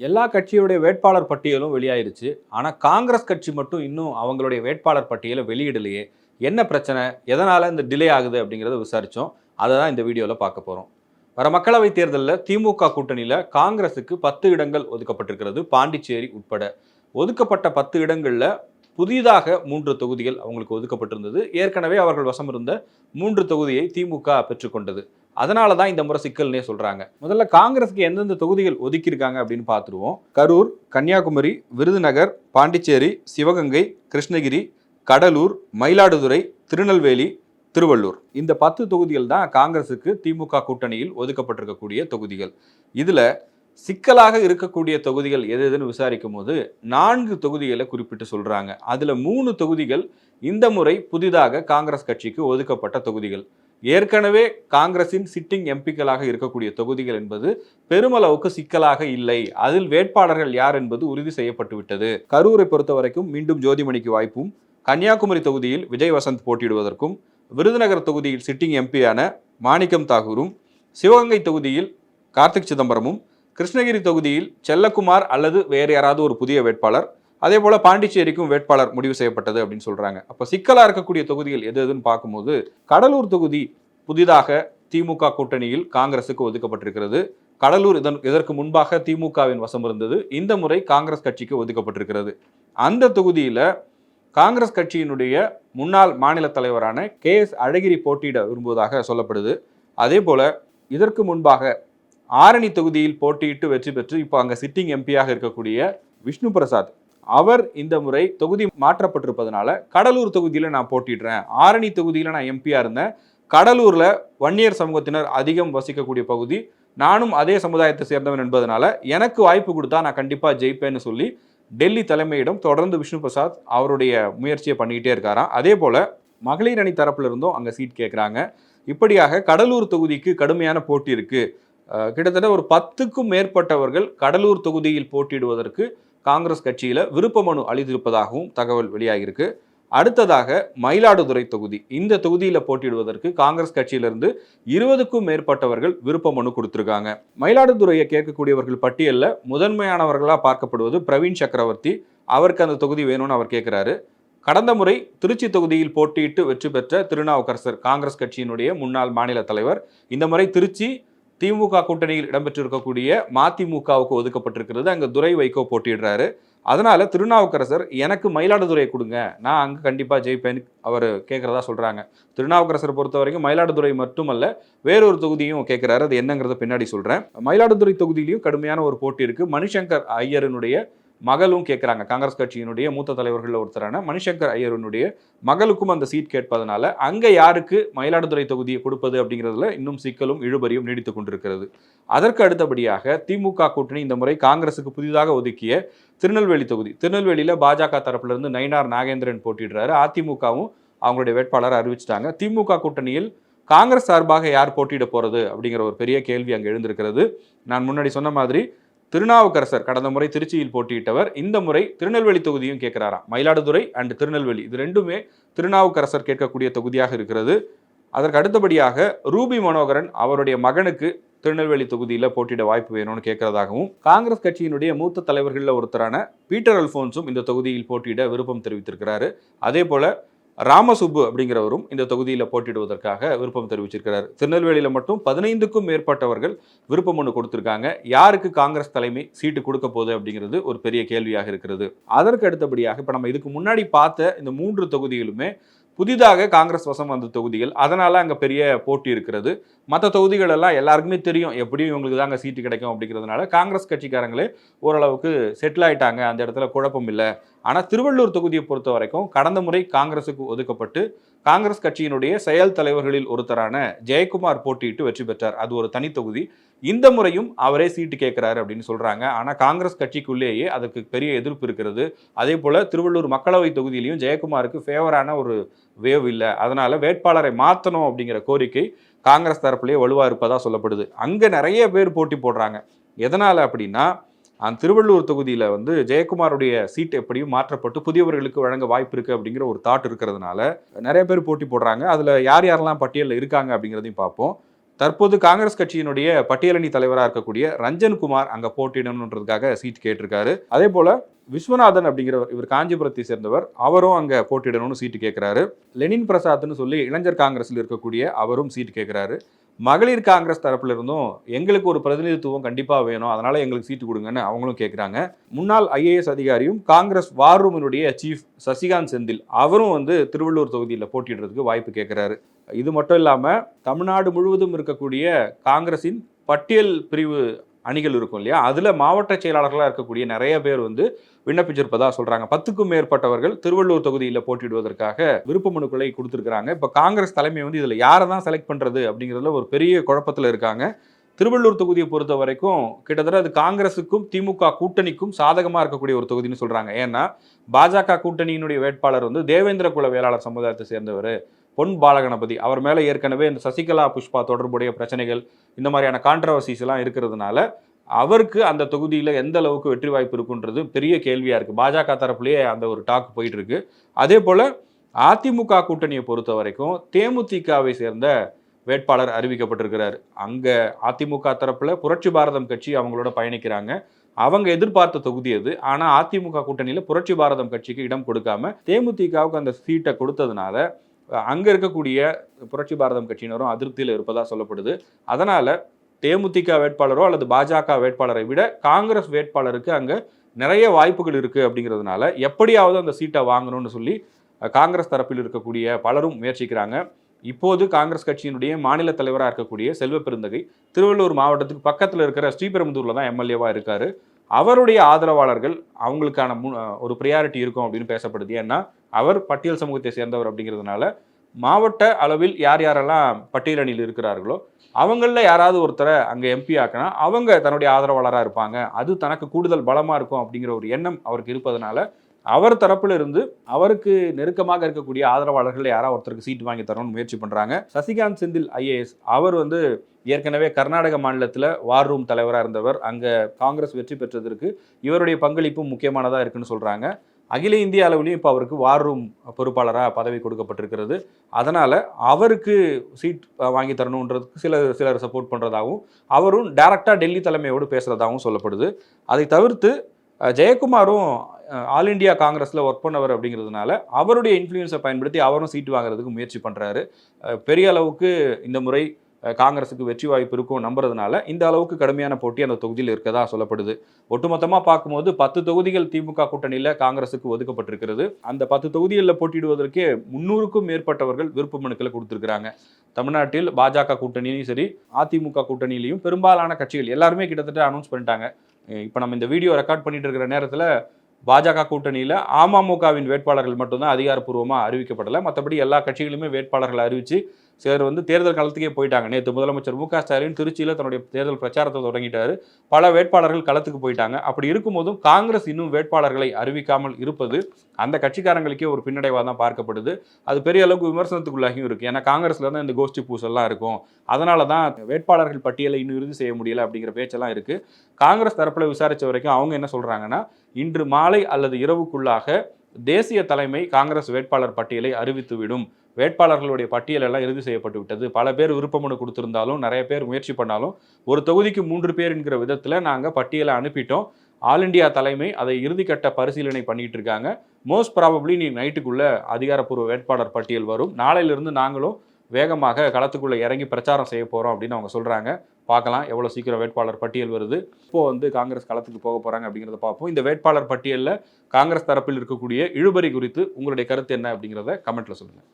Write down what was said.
எல்லா கட்சியுடைய வேட்பாளர் பட்டியலும் வெளியாயிருச்சு. ஆனால் காங்கிரஸ் கட்சி மட்டும் இன்னும் அவங்களுடைய வேட்பாளர் பட்டியலை வெளியிடலையே. என்ன பிரச்சனை? எதனால் இந்த டிலே ஆகுது அப்படிங்கிறத விசாரித்தோம் அதை தான் இந்த வீடியோவில் பார்க்க போகிறோம் வர மக்களவைத் தேர்தலில் திமுக கூட்டணியில் காங்கிரஸுக்கு பத்து இடங்கள் ஒதுக்கப்பட்டிருக்கிறது பாண்டிச்சேரி உட்பட. ஒதுக்கப்பட்ட பத்து இடங்களில் புதிதாக மூன்று தொகுதிகள் அவங்களுக்கு ஒதுக்கப்பட்டிருந்தது. ஏற்கனவே அவர்கள் வசம் இருந்த மூன்று தொகுதியை திமுக பெற்றுக்கொண்டது. அதனால தான் இந்த முறை சிக்கல்னே சொல்கிறாங்க முதல்ல காங்கிரஸுக்கு எந்தெந்த தொகுதிகள் ஒதுக்கியிருக்காங்க அப்படின்னு பார்த்துருவோம். கரூர் கன்னியாகுமரி விருதுநகர் பாண்டிச்சேரி சிவகங்கை கிருஷ்ணகிரி கடலூர் மயிலாடுதுறை திருநெல்வேலி திருவள்ளூர். இந்த பத்து தொகுதிகள் தான் காங்கிரஸுக்கு திமுக கூட்டணியில் ஒதுக்கப்பட்டிருக்கக்கூடிய தொகுதிகள். இதில் சிக்கலாக இருக்கக்கூடிய தொகுதிகள் எது எதுன்னு விசாரிக்கும் போது நான்கு தொகுதிகளை குறிப்பிட்டு சொல்கிறாங்க அதில் மூணு தொகுதிகள் இந்த முறை புதிதாக காங்கிரஸ் கட்சிக்கு ஒதுக்கப்பட்ட தொகுதிகள். ஏற்கனவே காங்கிரசின் சிட்டிங் எம்பிக்களாக இருக்கக்கூடிய தொகுதிகள் என்பது பெருமளவுக்கு சிக்கலாக இல்லை. அதில் வேட்பாளர்கள் யார் என்பது உறுதி செய்யப்பட்டுவிட்டது. கரூரை பொறுத்த வரைக்கும் மீண்டும் ஜோதிமணிக்கு வாய்ப்பும் கன்னியாகுமரி தொகுதியில் விஜய் வசந்த் போட்டியிடுவதற்கும் விருதுநகர் தொகுதியில் சிட்டிங் எம்பியான மாணிக்கம் தாகூரும் சிவகங்கை தொகுதியில் கார்த்திக் சிதம்பரமும் கிருஷ்ணகிரி தொகுதியில் செல்லக்குமார் அல்லது வேறு யாராவது ஒரு புதிய வேட்பாளர் அதே போல் பாண்டிச்சேரிக்கும் வேட்பாளர் முடிவு செய்யப்பட்டது அப்படின்னு சொல்கிறாங்க அப்போ சிக்கலாக இருக்கக்கூடிய தொகுதிகள் எது எதுன்னு பார்க்கும்போது கடலூர் தொகுதி புதிதாக திமுக கூட்டணியில் காங்கிரஸுக்கு ஒதுக்கப்பட்டிருக்கிறது. கடலூர் இதன் இதற்கு முன்பாக திமுகவின் வசம் இருந்தது. இந்த முறை காங்கிரஸ் கட்சிக்கு ஒதுக்கப்பட்டிருக்கிறது. அந்த தொகுதியில் காங்கிரஸ் கட்சியினுடைய முன்னாள் மாநில தலைவரான கே எஸ் அழகிரி போட்டியிட விரும்புவதாக சொல்லப்படுது. அதே போல இதற்கு முன்பாக ஆரணி தொகுதியில் போட்டியிட்டு வெற்றி பெற்று இப்போ அங்கே சிட்டிங் எம்பியாக இருக்கக்கூடிய விஷ்ணு பிரசாத் அவர் இந்த முறை தொகுதி மாற்றப்பட்டிருப்பதனால கடலூர் தொகுதியில் நான் போட்டிடுறேன் ஆரணி தொகுதியில் நான் எம்பியாக இருந்தேன். கடலூரில் வன்னியர் சமூகத்தினர் அதிகம் வசிக்கக்கூடிய பகுதி. நானும் அதே சமுதாயத்தை சேர்ந்தவன் என்பதனால எனக்கு வாய்ப்பு கொடுத்தா நான் கண்டிப்பாக ஜெயிப்பேன்னு சொல்லி டெல்லி தலைமையிடம் தொடர்ந்து விஷ்ணு பிரசாத் அவருடைய முயற்சியை பண்ணிக்கிட்டே இருக்காராம். அதே போல் மகளிர் அணி தரப்புல இருந்தும் அங்கே சீட் கேட்குறாங்க இப்படியாக கடலூர் தொகுதிக்கு கடுமையான போட்டி இருக்குது கிட்டத்தட்ட ஒரு பத்துக்கும் மேற்பட்டவர்கள் கடலூர் தொகுதியில் போட்டியிடுவதற்கு காங்கிரஸ் கட்சியில் விருப்ப மனு அளித்திருப்பதாகவும் தகவல் வெளியாகியிருக்கு. அடுத்ததாக மயிலாடுதுறை தொகுதி. இந்த தொகுதியில் போட்டியிடுவதற்கு காங்கிரஸ் கட்சியிலிருந்து இருபதுக்கும் மேற்பட்டவர்கள் விருப்ப மனு கொடுத்துருக்காங்க. மயிலாடுதுறையை கேட்கக்கூடியவர்கள் பட்டியலில் முதன்மையானவர்களாக பார்க்கப்படுவது பிரவீன் சக்கரவர்த்தி. அவருக்கு அந்த தொகுதி வேணும்னு அவர் கேட்குறாரு. கடந்த முறை திருச்சி தொகுதியில் போட்டியிட்டு வெற்றி பெற்ற திருநாவுக்கரசர் காங்கிரஸ் கட்சியினுடைய முன்னாள் மாநில தலைவர். இந்த முறை திருச்சி திமுக கூட்டணியில் இடம்பெற்றிருக்கக்கூடிய மதிமுகவுக்கு ஒதுக்கப்பட்டிருக்கிறது. அங்கே துரை வைகோ போட்டியிடுறாரு. அதனால திருநாவுக்கரசர் எனக்கு மயிலாடுதுறையை கொடுங்க. நான் அங்கே கண்டிப்பாக ஜெயிப்பேன் அவர் கேட்குறதா சொல்கிறாங்க திருநாவுக்கரசர் பொறுத்த வரைக்கும் மயிலாடுதுறை மட்டுமல்ல வேறொரு தொகுதியும் கேட்குறாரு. அது என்னங்கிறத பின்னாடி சொல்கிறேன் மயிலாடுதுறை தொகுதியிலையும் கடுமையான ஒரு போட்டி இருக்குது மணிசங்கர் ஐயரனுடைய மகளும் கேட்குறாங்க காங்கிரஸ் கட்சியினுடைய மூத்த தலைவர்களில் ஒருத்தரான மணிசங்கர் ஐயருனுடைய மகளுக்கும் அந்த சீட் கேட்பதனால அங்கே யாருக்கு மயிலாடுதுறை தொகுதியை கொடுப்பது அப்படிங்கிறதுல இன்னும் சிக்கலும் இழுபறியும் நீடித்து கொண்டிருக்கிறது. அதற்கு அடுத்தபடியாக திமுக கூட்டணி இந்த முறை காங்கிரஸுக்கு புதிதாக ஒதுக்கிய திருநெல்வேலி தொகுதி. திருநெல்வேலியில் பாஜக தரப்பிலிருந்து நயினார் நாகேந்திரன் போட்டிடுறாரு அதிமுகவும் அவங்களுடைய வேட்பாளரை அறிவிச்சிட்டாங்க. திமுக கூட்டணியில் காங்கிரஸ் சார்பாக யார் போட்டியிட போகிறது அப்படிங்கிற ஒரு பெரிய கேள்வி அங்கே எழுந்திருக்கிறது. நான் முன்னாடி சொன்ன மாதிரி திருநாவுக்கரசர் கடந்த முறை திருச்சியில் போட்டியிட்டவர் இந்த முறை திருநெல்வேலி தொகுதியும் கேட்கிறாராம். மயிலாடுதுறை அண்ட் திருநெல்வேலி. இது ரெண்டுமே திருநாவுக்கரசர் கேட்கக்கூடிய தொகுதியாக இருக்கிறது. அதற்கு அடுத்தபடியாக ரூபி மனோகரன் அவருடைய மகனுக்கு திருநெல்வேலி தொகுதியில் போட்டியிட வாய்ப்பு வேணும்னு கேட்கறதாகவும் காங்கிரஸ் கட்சியினுடைய மூத்த தலைவர்களில் ஒருத்தரான பீட்டர் அல்போன்ஸும் இந்த தொகுதியில் போட்டியிட விருப்பம் தெரிவித்திருக்கிறாரு. அதே போல ராமசுப்பு அப்படிங்கிறவரும் இந்த தொகுதியில் போட்டியிடுவதற்காக விருப்பம் தெரிவிச்சிருக்கிறார். திருநெல்வேலியில் மட்டும் பதினைந்துக்கும் மேற்பட்டவர்கள் விருப்பம் மனு கொடுத்துருக்காங்க. யாருக்கு காங்கிரஸ் தலைமை சீட்டு கொடுக்க போகுது அப்படிங்கிறது ஒரு பெரிய கேள்வியாக இருக்கிறது. அதற்கு அடுத்தபடியாக இப்போ நம்ம இதுக்கு முன்னாடி பார்த்த இந்த மூன்று தொகுதிகளுமே புதிதாக காங்கிரஸ் வசம் வந்த தொகுதிகள். அதனால் அங்கே பெரிய போட்டி இருக்கிறது. மற்ற தொகுதிகள் எல்லாம் எல்லாருக்குமே தெரியும். எப்படியும் இவங்களுக்கு தாங்க சீட்டு கிடைக்கும் அப்படிங்கிறதுனால காங்கிரஸ் கட்சிக்காரங்களே ஓரளவுக்கு செட்டில் ஆயிட்டாங்க. அந்த இடத்துல குழப்பம் இல்லை. ஆனால் திருவள்ளூர் தொகுதியை பொறுத்த வரைக்கும் கடந்த முறை காங்கிரஸுக்கு ஒதுக்கப்பட்டு காங்கிரஸ் கட்சியினுடைய செயல் தலைவர்களில் ஒருத்தரான ஜெயக்குமார் போட்டியிட்டு வெற்றி பெற்றார். அது ஒரு தனி தொகுதி. இந்த முறையும் அவரே சீட்டு கேட்கிறாரு அப்படின்னு சொல்றாங்க. ஆனால் காங்கிரஸ் கட்சிக்குள்ளேயே அதுக்கு பெரிய எதிர்ப்பு இருக்கிறது. அதே போல திருவள்ளூர் மக்களவை தொகுதியிலையும் ஜெயக்குமாருக்கு ஃபேவரான ஒரு வேவ் இல்லை. அதனால வேட்பாளரை மாற்றணும் அப்படிங்கிற கோரிக்கை காங்கிரஸ் தரப்புலேயே வலுவாக இருப்பதாக சொல்லப்படுது. அங்கே நிறைய பேர் போட்டி போடுறாங்க. எதனால் அப்படின்னா அந்த திருவள்ளூர் தொகுதியில் வந்து ஜெயக்குமாருடைய சீட் எப்படியும் மாற்றப்பட்டு புதியவர்களுக்கு வழங்க வாய்ப்பு இருக்குது அப்படிங்கிற ஒரு தாட் இருக்கிறதுனால நிறைய பேர் போட்டி போடுறாங்க. அதில் யார் யாரெல்லாம் பட்டியலில் இருக்காங்க அப்படிங்கிறதையும் பார்ப்போம். தற்போது காங்கிரஸ் கட்சியினுடைய பட்டியலணி தலைவராக இருக்கக்கூடிய ரஞ்சன் குமார் போட்டியிடணுன்றதுக்காக சீட் கேட்டிருக்காரு. அதே போல் விஸ்வநாதன் அப்படிங்கிறவர் இவர் காஞ்சிபுரத்தை சேர்ந்தவர் அவரும் அங்கே போட்டியிடணும்னு சீட்டு கேட்குறாரு லெனின் பிரசாத்னு சொல்லி இளைஞர் காங்கிரஸில் இருக்கக்கூடிய அவரும் சீட்டு கேட்குறாரு மகளிர் காங்கிரஸ் தரப்புல இருந்தும் எங்களுக்கு ஒரு பிரதிநிதித்துவம் கண்டிப்பாக வேணும். அதனால எங்களுக்கு சீட்டு கொடுங்கன்னு அவங்களும் கேட்குறாங்க முன்னாள் ஐஏஎஸ் அதிகாரியும் காங்கிரஸ் வார் ரூமினுடைய சீஃப் சசிகாந்த் செந்தில் அவரும் வந்து திருவள்ளூர் தொகுதியில் போட்டியிடுறதுக்கு வாய்ப்பு கேட்குறாரு இது மட்டும் இல்லாமல் தமிழ்நாடு முழுவதும் இருக்கக்கூடிய காங்கிரஸின் பட்டியல் பிரிவு அணிகள் இருக்கும் இல்லையா? அதில் மாவட்ட செயலாளர்களாக இருக்கக்கூடிய நிறைய பேர் வந்து விண்ணப்பிச்சிருப்பதாக சொல்கிறாங்க பத்துக்கும் மேற்பட்டவர்கள் திருவள்ளூர் தொகுதியில் போட்டியிடுவதற்காக விருப்ப மனுக்களை கொடுத்துருக்குறாங்க. இப்போ காங்கிரஸ் தலைமை வந்து இதில் யாரை தான் செலக்ட் பண்ணுறது அப்படிங்கிறதுல ஒரு பெரிய குழப்பத்தில் இருக்காங்க. திருவள்ளூர் தொகுதியை பொறுத்த வரைக்கும் கிட்டத்தட்ட அது காங்கிரஸுக்கும் திமுக கூட்டணிக்கும் சாதகமாக இருக்கக்கூடிய ஒரு தொகுதின்னு சொல்கிறாங்க ஏன்னா பாஜக கூட்டணியினுடைய வேட்பாளர் வந்து தேவேந்திர குல வேளாளர் சமுதாயத்தை சேர்ந்தவர். பொன் பாலகணபதி. அவர் மேலே ஏற்கனவே இந்த சசிகலா புஷ்பா தொடர்புடைய பிரச்சனைகள் இந்த மாதிரியான கான்ட்ரவர்சிஸ் எல்லாம் இருக்கிறதுனால அவருக்கு அந்த தொகுதியில் எந்த அளவுக்கு வெற்றி வாய்ப்பு இருக்குன்றது பெரிய கேள்வியாக இருக்குது பாஜக தரப்புலேயே அந்த ஒரு டாக் போயிட்டு இருக்கு. அதே போல் அதிமுக கூட்டணியை பொறுத்த வரைக்கும் தேமுதிகவை சேர்ந்த வேட்பாளர் அறிவிக்கப்பட்டிருக்கிறார். அங்கே அதிமுக தரப்பில் புரட்சி பாரதம் கட்சி அவங்களோட பயணிக்கிறாங்க. அவங்க எதிர்பார்த்த தொகுதி அது ஆனால் அதிமுக கூட்டணியில் புரட்சி பாரதம் கட்சிக்கு இடம் கொடுக்காம தேமுதிகவுக்கு அந்த சீட்டை கொடுத்ததுனால அங்கே இருக்கக்கூடிய புரட்சி பாரதம் கட்சியினரும் அதிருப்தியில் இருப்பதாக சொல்லப்படுது. அதனால் தேமுதிக வேட்பாளரோ அல்லது பாஜக வேட்பாளரை விட காங்கிரஸ் வேட்பாளருக்கு அங்கே நிறைய வாய்ப்புகள் இருக்குது அப்படிங்கிறதுனால எப்படியாவது அந்த சீட்டை வாங்கணும்னு சொல்லி காங்கிரஸ் தரப்பில் இருக்கக்கூடிய பலரும் முயற்சிக்கிறாங்க. இப்போது காங்கிரஸ் கட்சியினுடைய மாநில தலைவராக இருக்கக்கூடிய செல்வ பெருந்தகை திருவள்ளூர் மாவட்டத்துக்கு பக்கத்தில் இருக்கிற ஸ்ரீபெரும்புதூரில் தான் எம்எல்ஏவாக இருக்கார். அவருடைய ஆதரவாளர்கள் அவங்களுக்கான ஒரு ப்ரியாரிட்டி இருக்கும் அப்படின்னு பேசப்படுது. ஏன்னா அவர் பட்டியல் சமூகத்தை சேர்ந்தவர் அப்படிங்கிறதுனால மாவட்ட அளவில் யார் யாரெல்லாம் பட்டியலணியில் இருக்கிறார்களோ அவங்களில் யாராவது ஒருத்தரை அங்கே எம்பி ஆக்கினா அவங்க தன்னுடைய ஆதரவாளராக இருப்பாங்க. அது தனக்கு கூடுதல் பலமாக இருக்கும் அப்படிங்கிற ஒரு எண்ணம் அவருக்கு இருப்பதனால அவர் தரப்பில் இருந்து அவருக்கு நெருக்கமாக இருக்கக்கூடிய ஆதரவாளர்கள் யாராவது ஒருத்தருக்கு சீட் வாங்கி தரணும்னு முயற்சி பண்ணுறாங்க சசிகாந்த் செந்தில் ஐஏஎஸ் அவர் வந்து ஏற்கனவே கர்நாடக மாநிலத்தில் வார் ரூம் தலைவராக இருந்தவர். அங்கே காங்கிரஸ் வெற்றி பெற்றதற்கு இவருடைய பங்களிப்பும் முக்கியமானதாக இருக்குன்னு சொல்கிறாங்க அகில இந்திய அளவிலையும் இப்போ அவருக்கு வார் ரூம் பொறுப்பாளராக பதவி கொடுக்கப்பட்டிருக்கிறது. அதனால் அவருக்கு சீட் வாங்கி தரணுன்றதுக்கு சில சிலர் சப்போர்ட் பண்ணுறதாகவும் அவரும் டைரக்டாக டெல்லி தலைமையோடு பேசுகிறதாகவும் சொல்லப்படுது. அதை தவிர்த்து ஜெயக்குமாரும் ஆல் இண்டியா காங்கிரஸில் ஒர்க் பண்ணவர் அப்படிங்கிறதுனால அவருடைய இன்ஃப்ளூயன்ஸை பயன்படுத்தி அவரும் சீட்டு வாங்குறதுக்கு முயற்சி பண்ணுறாரு பெரிய அளவுக்கு இந்த முறை காங்கிரஸுக்கு வெற்றி வாய்ப்பு இருக்கும் நம்புறதுனால இந்த அளவுக்கு கடுமையான போட்டி அந்த தொகுதியில் இருக்கதா சொல்லப்படுது. ஒட்டுமொத்தமாக பார்க்கும்போது பத்து தொகுதிகள் திமுக கூட்டணியில் காங்கிரஸுக்கு ஒதுக்கப்பட்டிருக்கிறது. அந்த பத்து தொகுதிகளில் போட்டியிடுவதற்கே முன்னூறுக்கும் மேற்பட்டவர்கள் விருப்ப மனுக்களை கொடுத்துருக்குறாங்க. தமிழ்நாட்டில் பாஜக கூட்டணியிலையும் சரி அதிமுக கூட்டணியிலையும் பெரும்பாலான கட்சிகள் எல்லாருமே கிட்டத்தட்ட அனௌன்ஸ் பண்ணிட்டாங்க. இப்போ நம்ம இந்த வீடியோ ரெக்கார்ட் பண்ணிட்டு இருக்கிற நேரத்தில் பாஜக கூட்டணியில் அமமுகவின் வேட்பாளர்கள் மட்டும்தான் அதிகாரப்பூர்வமாக அறிவிக்கப்படலை. மற்றபடி எல்லா கட்சிகளுமே வேட்பாளர்களை அறிவித்து சிலர் வந்து தேர்தல் களத்துக்கே போயிட்டாங்க. நேற்று முதலமைச்சர் மு க ஸ்டாலின் திருச்சியில் தன்னுடைய தேர்தல் பிரச்சாரத்தை தொடங்கிட்டார். பல வேட்பாளர்கள் களத்துக்கு போயிட்டாங்க. அப்படி இருக்கும்போதும் காங்கிரஸ் இன்னும் வேட்பாளர்களை அறிவிக்காமல் இருப்பது அந்த கட்சிக்காரங்களுக்கே ஒரு பின்னடைவாக தான் பார்க்கப்படுது. அது பெரிய அளவுக்கு விமர்சனத்துக்குள்ளாகியும் இருக்குது ஏன்னா காங்கிரஸில் தான் இந்த கோஷ்டி பூசெல்லாம் இருக்கும். அதனால தான் வேட்பாளர்கள் பட்டியலை இன்னும் இறுதி செய்ய முடியலை அப்படிங்கிற பேச்செல்லாம் இருக்குது காங்கிரஸ் தரப்பில் விசாரித்த வரைக்கும் அவங்க என்ன சொல்கிறாங்கன்னா இன்று மாலை அல்லது இரவுக்குள்ளாக தேசிய தலைமை காங்கிரஸ் வேட்பாளர் பட்டியலை அறிவித்துவிடும். வேட்பாளர்களுடைய பட்டியல் எல்லாம் இறுதி செய்யப்பட்டு விட்டது. பல பேர் விருப்பமனு கொடுத்திருந்தாலும் நிறைய பேர் முயற்சி பண்ணாலும் ஒரு தொகுதிக்கு மூன்று பேர் என்கிற விதத்தில் நாங்கள் பட்டியலை அனுப்பிட்டோம். ஆல் இண்டியா தலைமை அதை இறுதிக்கட்ட பரிசீலனை பண்ணிட்டு இருக்காங்க. மோஸ்ட் ப்ராபப்ளி நீ நைட்டுக்குள்ள அதிகாரப்பூர்வ வேட்பாளர் பட்டியல் வரும். நாளையிலிருந்து நாங்களும் வேகமாக களத்துக்குள்ளே இறங்கி பிரச்சாரம் செய்ய போகிறோம் அப்படின்னு அவங்க சொல்கிறாங்க பார்க்கலாம் எவ்வளோ சீக்கிரம் வேட்பாளர் பட்டியல் வருது. இப்போது வந்து காங்கிரஸ் களத்துக்கு போக போகிறாங்க அப்படிங்கிறத பார்ப்போம். இந்த வேட்பாளர் பட்டியலில் காங்கிரஸ் தரப்பில் இருக்கக்கூடிய இழுபறி குறித்து உங்களுடைய கருத்து என்ன அப்படிங்கிறத கமெண்ட்டில் சொல்லுங்கள்